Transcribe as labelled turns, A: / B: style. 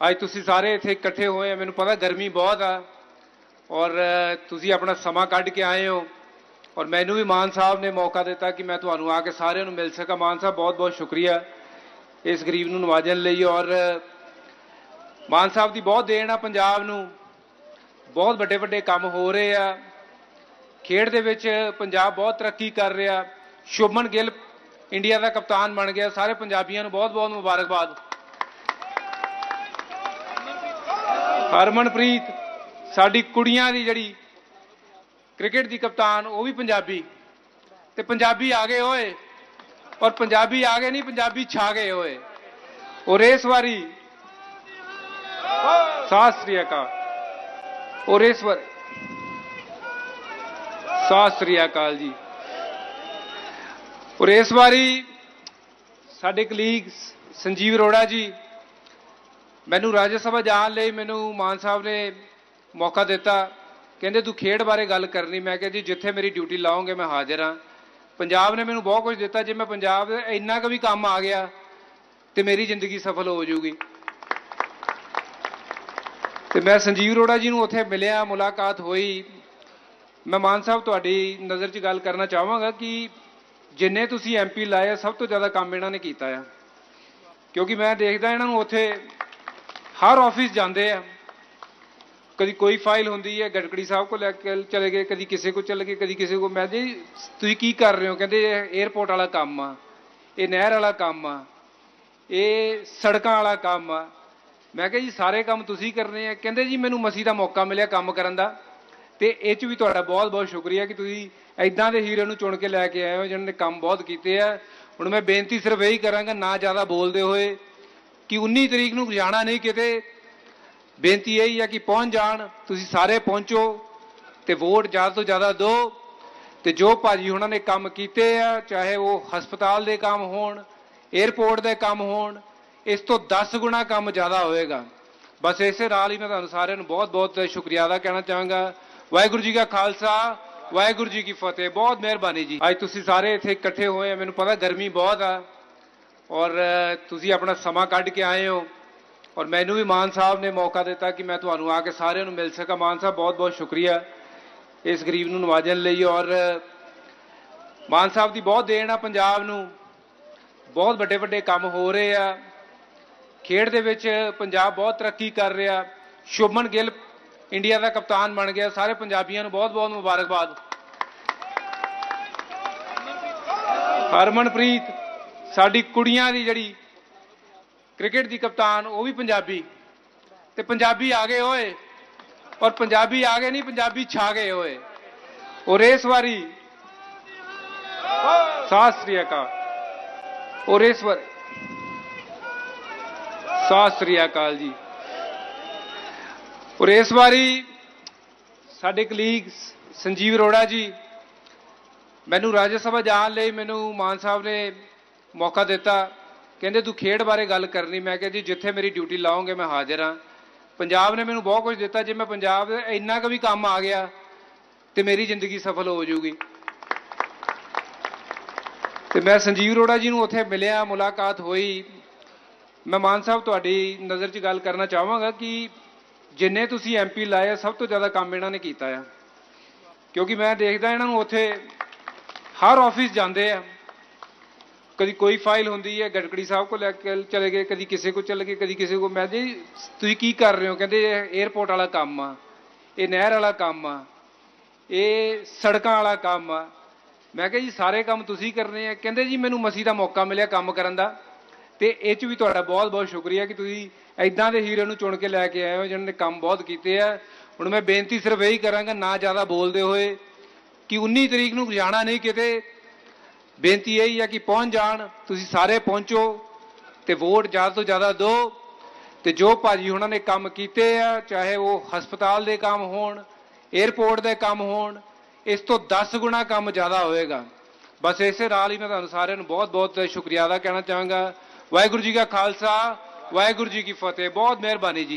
A: ਅੱਜ ਤੁਸੀਂ ਸਾਰੇ ਇੱਥੇ ਇਕੱਠੇ ਹੋਏ ਆ, ਮੈਨੂੰ ਪਤਾ ਗਰਮੀ ਬਹੁਤ ਆ ਔਰ ਤੁਸੀਂ ਆਪਣਾ ਸਮਾਂ ਕੱਢ ਕੇ ਆਏ ਹੋ ਔਰ ਮੈਨੂੰ ਵੀ ਮਾਨ ਸਾਹਿਬ ਨੇ ਮੌਕਾ ਦਿੱਤਾ ਕਿ ਮੈਂ ਤੁਹਾਨੂੰ ਆ ਕੇ ਸਾਰਿਆਂ ਨੂੰ ਮਿਲ ਸਕਾਂ। ਮਾਨ ਸਾਹਿਬ, ਬਹੁਤ ਬਹੁਤ ਸ਼ੁਕਰੀਆ ਇਸ ਗਰੀਬ ਨੂੰ ਨਵਾਜਣ ਲਈ ਔਰ ਮਾਨ ਸਾਹਿਬ ਦੀ ਬਹੁਤ ਦੇਣ ਆ ਪੰਜਾਬ ਨੂੰ। ਬਹੁਤ ਵੱਡੇ ਵੱਡੇ ਕੰਮ ਹੋ ਰਹੇ ਆ। ਖੇਡ ਦੇ ਵਿੱਚ ਪੰਜਾਬ ਬਹੁਤ ਤਰੱਕੀ ਕਰ ਰਿਹਾ। ਸ਼ੁਭਮਨ ਗਿੱਲ ਇੰਡੀਆ ਦਾ ਕਪਤਾਨ ਬਣ ਗਿਆ। ਸਾਰੇ ਪੰਜਾਬੀਆਂ ਨੂੰ ਬਹੁਤ ਬਹੁਤ ਮੁਬਾਰਕਬਾਦ। ਹਰਮਨਪ੍ਰੀਤ, ਸਾਡੀ ਕੁੜੀਆਂ ਦੀ ਜਿਹੜੀ ਕ੍ਰਿਕਟ ਦੀ ਕਪਤਾਨ, ਉਹ ਵੀ ਪੰਜਾਬੀ। ਤੇ ਪੰਜਾਬੀ ਆ ਗਏ ਓਏ। ਔਰ ਪੰਜਾਬੀ ਆ ਗਏ ਨਹੀਂ, ਪੰਜਾਬੀ ਛਾ ਗਏ ਓਏ। ਔਰ ਇਸ ਵਾਰੀ ਸਤਿ ਸ੍ਰੀ ਅਕਾਲ। ਔਰ ਇਸ ਵਾਰ ਸਤਿ ਸ੍ਰੀ ਅਕਾਲ ਜੀ। ਔਰ ਇਸ ਵਾਰੀ ਸਾਡੇ ਕਲੀਗ ਸੰਜੀਵ ਅਰੋੜਾ ਜੀ ਮੈਨੂੰ ਰਾਜ ਸਭਾ ਜਾਣ ਲਈ ਮੈਨੂੰ ਮਾਨ ਸਾਹਿਬ ਨੇ ਮੌਕਾ ਦਿੱਤਾ। ਕਹਿੰਦੇ, ਤੂੰ ਖੇਡ ਬਾਰੇ ਗੱਲ ਕਰਨੀ। ਮੈਂ ਕਿਹਾ, ਜੀ, ਜਿੱਥੇ ਮੇਰੀ ਡਿਊਟੀ ਲਾਉਂਗੇ, ਮੈਂ ਹਾਜ਼ਰ ਹਾਂ। ਪੰਜਾਬ ਨੇ ਮੈਨੂੰ ਬਹੁਤ ਕੁਝ ਦਿੱਤਾ। ਜੇ ਮੈਂ ਪੰਜਾਬ ਦੇ ਇੰਨਾ ਕੁ ਵੀ ਕੰਮ ਆ ਗਿਆ, ਤੇ ਮੇਰੀ ਜ਼ਿੰਦਗੀ ਸਫਲ ਹੋ ਜਾਊਗੀ। ਤੇ ਮੈਂ ਸੰਜੀਵ ਅਰੋੜਾ ਜੀ ਨੂੰ ਉੱਥੇ ਮਿਲਿਆ, ਮੁਲਾਕਾਤ ਹੋਈ। ਮੈਂ ਮਾਨ ਸਾਹਿਬ ਤੁਹਾਡੀ ਨਜ਼ਰ 'ਚ ਗੱਲ ਕਰਨਾ ਚਾਹਾਂਗਾ ਕਿ ਜਿੰਨੇ ਤੁਸੀਂ ਐਮਪੀ ਲਾਏ ਸਭ ਤੋਂ ਜ਼ਿਆਦਾ ਕੰਮ ਇਹਨਾਂ ਨੇ ਕੀਤਾ ਆ। ਕਿਉਂਕਿ ਮੈਂ ਦੇਖਦਾ ਇਹਨਾਂ ਨੂੰ ਉੱਥੇ ਹਰ ਆਫਿਸ ਜਾਂਦੇ ਆ। ਕਦੀ ਕੋਈ ਫਾਈਲ ਹੁੰਦੀ ਹੈ, ਗੜਕੜੀ ਸਾਹਿਬ ਕੋਲ ਲੈ ਕੇ ਚਲੇ ਗਏ, ਕਦੀ ਕਿਸੇ ਕੋਲ ਚਲੇ ਗਏ, ਕਦੀ ਕਿਸੇ ਕੋਲ। ਮੈਂ ਜੀ, ਤੁਸੀਂ ਕੀ ਕਰ ਰਹੇ ਹੋ? ਕਹਿੰਦੇ, ਇਹ 에어ਪੋਰਟ ਵਾਲਾ ਕੰਮ ਆ, ਇਹ ਨਹਿਰ ਵਾਲਾ ਕੰਮ ਆ, ਇਹ ਸੜਕਾਂ ਵਾਲਾ ਕੰਮ ਆ। ਮੈਂ ਕਿਹਾ ਜੀ, ਸਾਰੇ ਕੰਮ ਤੁਸੀਂ ਕਰਨੇ ਆ। ਕਹਿੰਦੇ ਜੀ, ਮੈਨੂੰ ਮਸੀ ਦਾ ਮੌਕਾ ਮਿਲਿਆ ਕੰਮ ਕਰਨ ਦਾ। ਤੇ ਇਹ ਚ ਵੀ ਤੁਹਾਡਾ ਬਹੁਤ ਬਹੁਤ ਸ਼ੁਕਰੀਆ ਕਿ ਤੁਸੀਂ ਐਦਾਂ ਦੇ ਹੀਰੋ ਨੂੰ ਚੁਣ ਕੇ ਲੈ ਕੇ ਆਏ ਹੋ ਜਿਹਨਾਂ ਨੇ ਕੰਮ ਬਹੁਤ ਕੀਤੇ ਆ। ਹੁਣ ਮੈਂ ਬੇਨਤੀ ਸਿਰਫ ਇਹੀ ਕਰਾਂਗਾ, ਨਾ ਜ਼ਿਆਦਾ ਬੋਲਦੇ ਹੋਏ ਕਿ 19 ਤਰੀਕ ਨੂੰ ਜਾਣਾ ਨਹੀਂ ਕਿਤੇ। ਬੇਨਤੀ ਇਹੀ ਹੈ ਕਿ ਪਹੁੰਚ ਜਾਣ, ਤੁਸੀਂ ਸਾਰੇ ਪਹੁੰਚੋ ਤੇ ਵੋਟ ਜ਼ਿਆਦਾ ਤੋਂ ਜ਼ਿਆਦਾ ਦਿਓ ਤੇ ਜੋ ਭਾਜੀ ਉਹਨਾਂ ਨੇ ਕੰਮ ਕੀਤੇ ਆ, ਚਾਹੇ ਉਹ ਹਸਪਤਾਲ ਦੇ ਕੰਮ ਹੋਣ 에어ਪੋਰਟ ਦੇ ਕੰਮ ਹੋਣ, ਇਸ ਤੋਂ 10 ਗੁਣਾ ਕੰਮ ਜ਼ਿਆਦਾ ਹੋਏਗਾ ਬਸ ਇਸੇ ਨਾਲ ਹੀ ਮੈਂ ਤੁਹਾਨੂੰ ਸਾਰਿਆਂ ਨੂੰ ਬਹੁਤ ਬਹੁਤ ਸ਼ੁਕਰੀਆ ਅਦਾ ਕਹਿਣਾ ਚਾਹਾਂਗਾ। ਵਾਹਿਗੁਰੂ ਜੀ ਕਾ ਖਾਲਸਾ, ਵਾਹਿਗੁਰੂ ਜੀ ਕੀ ਫਤਿਹ। ਬਹੁਤ ਮਿਹਰਬਾਨੀ ਜੀ। ਅੱਜ ਤੁਸੀਂ ਸਾਰੇ ਇੱਥੇ ਇਕੱਠੇ ਹੋਏ ਆ, ਮੈਨੂੰ ਪਤਾ ਗਰਮੀ ਬਹੁਤ ਆ। ਔਰ ਤੁਸੀਂ ਆਪਣਾ ਸਮਾਂ ਕੱਢ ਕੇ ਆਏ ਹੋ। ਔਰ ਮੈਨੂੰ ਵੀ ਮਾਨ ਸਾਹਿਬ ਨੇ ਮੌਕਾ ਦਿੱਤਾ ਕਿ ਮੈਂ ਤੁਹਾਨੂੰ ਆ ਕੇ ਸਾਰਿਆਂ ਨੂੰ ਮਿਲ ਸਕਾਂ। ਮਾਨ ਸਾਹਿਬ, ਬਹੁਤ ਬਹੁਤ ਸ਼ੁਕਰੀਆ ਇਸ ਗਰੀਬ ਨੂੰ ਨਵਾਜਣ ਲਈ। ਔਰ ਮਾਨ ਸਾਹਿਬ ਦੀ ਬਹੁਤ ਦੇਣ ਆ ਪੰਜਾਬ ਨੂੰ। ਬਹੁਤ ਵੱਡੇ ਵੱਡੇ ਕੰਮ ਹੋ ਰਹੇ ਆ। ਖੇਡ ਦੇ ਵਿੱਚ ਪੰਜਾਬ ਬਹੁਤ ਤਰੱਕੀ ਕਰ ਰਿਹਾ। ਸ਼ੁਭਮਨ ਗਿੱਲ ਇੰਡੀਆ ਦਾ ਕਪਤਾਨ ਬਣ ਗਿਆ। ਸਾਰੇ ਪੰਜਾਬੀਆਂ ਨੂੰ ਬਹੁਤ ਬਹੁਤ ਮੁਬਾਰਕਬਾਦ। ਹਰਮਨਪ੍ਰੀਤ। ਸਾਡੀ ਕੁੜੀਆਂ ਦੀ ਜਿਹੜੀ ਕ੍ਰਿਕਟ ਦੀ ਕਪਤਾਨ, ਉਹ ਵੀ ਪੰਜਾਬੀ। ਤੇ ਪੰਜਾਬੀ ਆ ਗਏ ਓਏ। ਔਰ ਪੰਜਾਬੀ ਆ ਗਏ ਨਹੀਂ, ਪੰਜਾਬੀ ਛਾ ਗਏ ਓਏ। ਔਰ ਇਸ ਵਾਰੀ ਸਤਿ ਸ੍ਰੀ ਅਕਾਲ। ਔਰ ਇਸ ਵਾਰ ਸਤਿ ਸ੍ਰੀ ਅਕਾਲ ਜੀ। ਔਰ ਇਸ ਵਾਰੀ ਸਾਡੇ ਕਲੀਗ ਸੰਜੀਵ ਅਰੋੜਾ ਜੀ, ਮੈਨੂੰ ਰਾਜ ਸਭਾ ਜਾਣ ਲਈ ਮੈਨੂੰ ਮਾਨ ਸਾਹਿਬ ਨੇ ਮੌਕਾ ਦਿੱਤਾ। ਕਹਿੰਦੇ, ਤੂੰ ਖੇਡ ਬਾਰੇ ਗੱਲ ਕਰਨੀ। ਮੈਂ ਕਿਹਾ, ਜੀ, ਜਿੱਥੇ ਮੇਰੀ ਡਿਊਟੀ ਲਾਓਗੇ ਮੈਂ ਹਾਜ਼ਰ ਹਾਂ ਪੰਜਾਬ ਨੇ ਮੈਨੂੰ ਬਹੁਤ ਕੁਝ ਦਿੱਤਾ। ਜੇ ਮੈਂ ਪੰਜਾਬ ਦੇ ਇੰਨਾ ਕੁ ਵੀ ਕੰਮ ਆ ਗਿਆ, ਤੇ ਮੇਰੀ ਜ਼ਿੰਦਗੀ ਸਫਲ ਹੋ ਜਾਊਗੀ। ਤੇ ਮੈਂ ਸੰਜੀਵ ਅਰੋੜਾ ਜੀ ਨੂੰ ਉੱਥੇ ਮਿਲਿਆ, ਮੁਲਾਕਾਤ ਹੋਈ। ਮੈਂ ਮਾਨ ਸਾਹਿਬ, ਤੁਹਾਡੀ ਨਜ਼ਰ 'ਚ ਗੱਲ ਕਰਨਾ ਚਾਹਾਂਗਾ ਕਿ ਜਿੰਨੇ ਤੁਸੀਂ ਐਮਪੀ ਲਾਏ ਸਭ ਤੋਂ ਜ਼ਿਆਦਾ ਕੰਮ ਇਹਨਾਂ ਨੇ ਕੀਤਾ ਆ। ਕਿਉਂਕਿ ਮੈਂ ਦੇਖਦਾ ਇਹਨਾਂ ਨੂੰ ਉੱਥੇ ਹਰ ਆਫਿਸ ਜਾਂਦੇ ਆ। ਕਦੀ ਕੋਈ ਫਾਈਲ ਹੁੰਦੀ ਹੈ, ਗੜਕੜੀ ਸਾਹਿਬ ਕੋਲ ਲੈ ਕੇ ਚਲੇ ਗਏ, ਕਦੀ ਕਿਸੇ ਕੋਲ ਚਲੇ ਗਏ, ਕਦੀ ਕਿਸੇ ਕੋਲ, ਮੈਂ ਜੀ, ਤੁਸੀਂ ਕੀ ਕਰ ਰਹੇ ਹੋ? ਕਹਿੰਦੇ, ਇਹ 에어ਪੋਰਟ ਵਾਲਾ ਕੰਮ ਆ, ਇਹ ਨਹਿਰ ਵਾਲਾ ਕੰਮ ਆ, ਇਹ ਸੜਕਾਂ ਵਾਲਾ ਕੰਮ ਆ। ਮੈਂ ਕਿਹਾ ਜੀ, ਸਾਰੇ ਕੰਮ ਤੁਸੀਂ ਕਰਨੇ ਆ। ਕਹਿੰਦੇ ਜੀ, ਮੈਨੂੰ ਮਸੀ ਦਾ ਮੌਕਾ ਮਿਲਿਆ ਕੰਮ ਕਰਨ ਦਾ। ਤੇ ਇਹ ਚ ਵੀ ਤੁਹਾਡਾ ਬਹੁਤ ਬਹੁਤ ਸ਼ੁਕਰੀਆ ਕਿ ਤੁਸੀਂ ਐਦਾਂ ਦੇ ਹੀਰੋ ਨੂੰ ਚੁਣ ਕੇ ਲੈ ਕੇ ਆਏ ਹੋ ਜਿਹਨਾਂ ਨੇ ਕੰਮ ਬਹੁਤ ਕੀਤੇ ਆ। ਹੁਣ ਮੈਂ ਬੇਨਤੀ ਸਿਰਫ ਇਹੀ ਕਰਾਂਗਾ, ਨਾ ਜ਼ਿਆਦਾ ਬੋਲਦੇ ਹੋਏ, ਕਿ 19 ਤਰੀਕ ਨੂੰ ਜਾਣਾ ਨਹੀਂ ਕਿਤੇ ਬੇਨਤੀ ਇਹੀ ਹੈ ਕਿ ਪਹੁੰਚ ਜਾਣ, ਤੁਸੀਂ ਸਾਰੇ ਪਹੁੰਚੋ ਤੇ ਵੋਟ ਜ਼ਿਆਦਾ ਤੋਂ ਜ਼ਿਆਦਾ ਦਿਓ ਤੇ ਜੋ ਭਾਜੀ ਉਹਨਾਂ ਨੇ ਕੰਮ ਕੀਤੇ ਆ, ਚਾਹੇ ਉਹ ਹਸਪਤਾਲ ਦੇ ਕੰਮ ਹੋਣ 에어ਪੋਰਟ ਦੇ ਕੰਮ ਹੋਣ, ਇਸ ਤੋਂ 10 ਗੁਣਾ ਕੰਮ ਜ਼ਿਆਦਾ ਹੋਏਗਾ ਬਸ ਇਸੇ ਨਾਲ ਹੀ ਮੈਂ ਤੁਹਾਨੂੰ ਸਾਰਿਆਂ ਨੂੰ ਬਹੁਤ ਬਹੁਤ ਸ਼ੁਕਰੀਆ ਅਦਾ ਕਹਿਣਾ ਚਾਹਾਂਗਾ। ਵਾਹਿਗੁਰੂ ਜੀ ਕਾ ਖਾਲਸਾ, ਵਾਹਿਗੁਰੂ ਜੀ ਕੀ ਫਤਿਹ। ਬਹੁਤ ਮਿਹਰਬਾਨੀ ਜੀ।